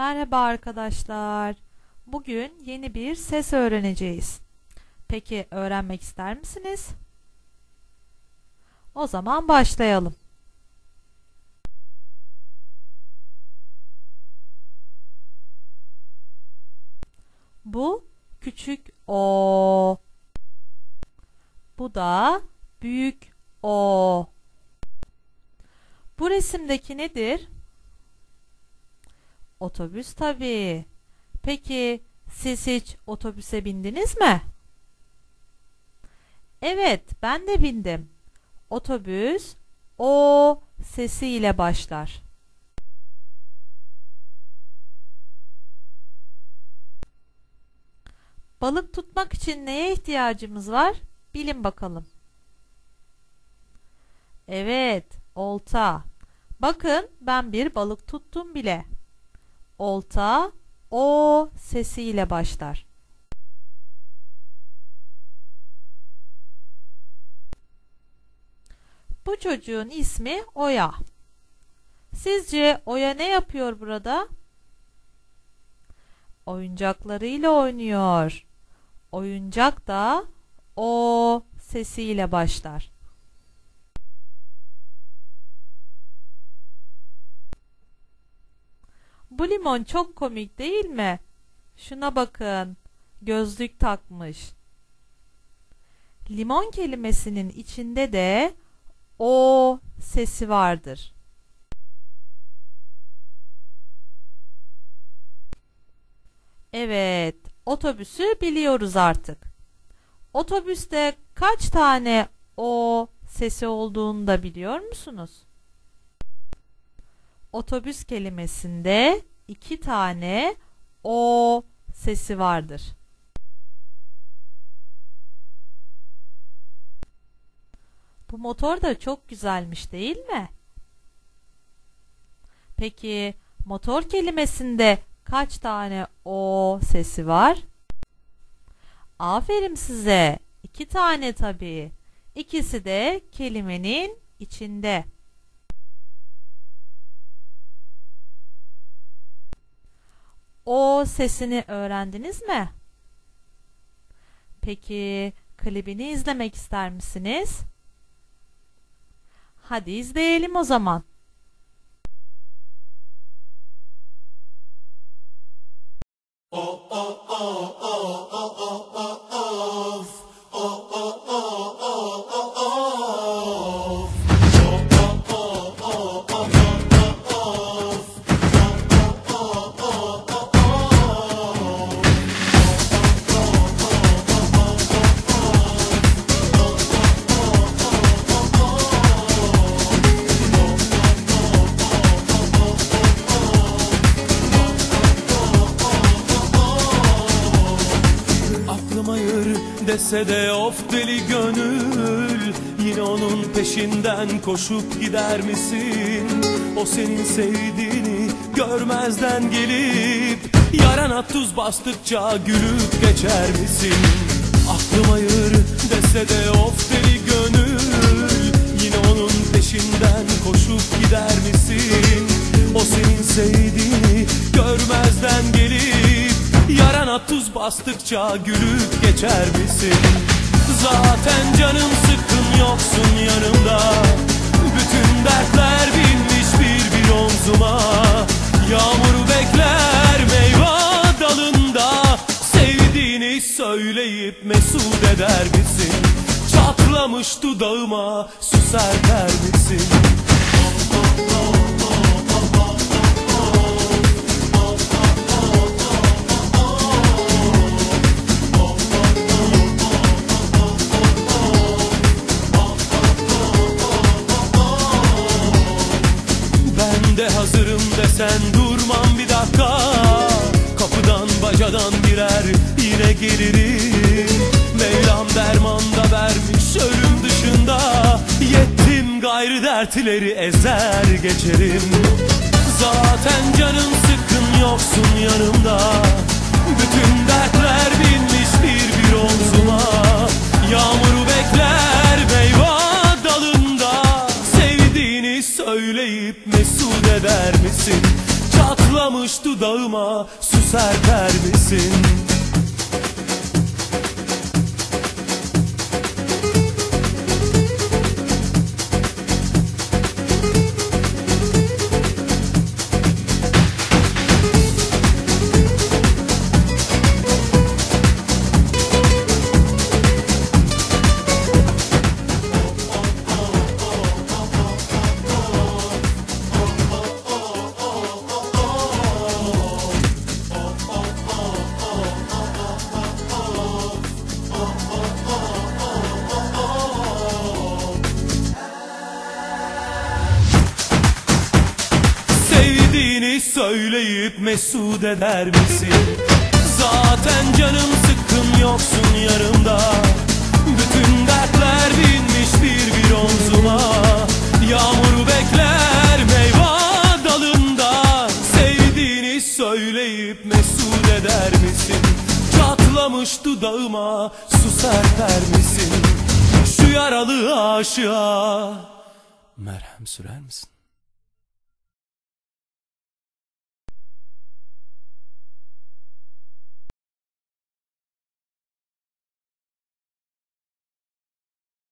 Merhaba arkadaşlar. Bugün yeni bir ses öğreneceğiz. Peki öğrenmek ister misiniz? O zaman başlayalım. Bu küçük o. Bu da büyük o. Bu resimdeki nedir? Otobüs tabii. Peki siz hiç otobüse bindiniz mi? Evet, ben de bindim. Otobüs o sesiyle başlar. Balık tutmak için neye ihtiyacımız var? Bilin bakalım. Evet, olta. Bakın ben bir balık tuttum bile. Olta o sesiyle başlar. Bu çocuğun ismi Oya. Sizce Oya ne yapıyor burada? Oyuncaklarıyla oynuyor. Oyuncak da o sesiyle başlar. Bu limon çok komik değil mi? Şuna bakın. Gözlük takmış. Limon kelimesinin içinde de o sesi vardır. Evet, otobüsü biliyoruz artık. Otobüste kaç tane o sesi olduğunu da biliyor musunuz? Otobüs kelimesinde iki tane o sesi vardır. Bu motor da çok güzelmiş değil mi? Peki motor kelimesinde kaç tane o sesi var? Aferin size. İki tane tabii. İkisi de kelimenin içinde. O sesini öğrendiniz mi? Peki klibini izlemek ister misiniz? Hadi izleyelim o zaman. Dese de of deli gönül Yine onun peşinden koşup gider misin? O senin sevdiğini görmezden gelip Yarana tuz bastıkça gülüp geçer misin? Aklım hayır dese de of deli gönül Yine onun peşinden koşup gider misin? O senin sevdiğini görmezden Yarana tuz bastıkça gülüp geçer misin? Zaten canım sıkkın yoksun yanımda Bütün dertler binmiş bir bir omzuma Yağmuru bekler meyve dalında Sevdiğini söyleyip mesut eder misin? Çatlamış dudağıma su serper misin? Kapıdan girer yine gelirim. Mevlam derman da vermiş ölüm dışında. Yettim gayrı dertleri ezer geçerim. Zaten canım sıkkın yoksun yanımda. Bütün dertler binmiş bir bir omzuma. Yağmuru bekler meyve dalında. Sevdiğini söyleyip mesut eder misin? Çatlamış dudağıma su serper misin? Söyleyip mesut eder misin? Zaten canım sıkkın yoksun yanımda Bütün dertler binmiş bir bir omzuma Yağmuru bekler meyve dalında Sevdiğini söyleyip mesut eder misin? Çatlamış dudağıma su serper misin? Şu yaralı aşığa merhem sürer misin?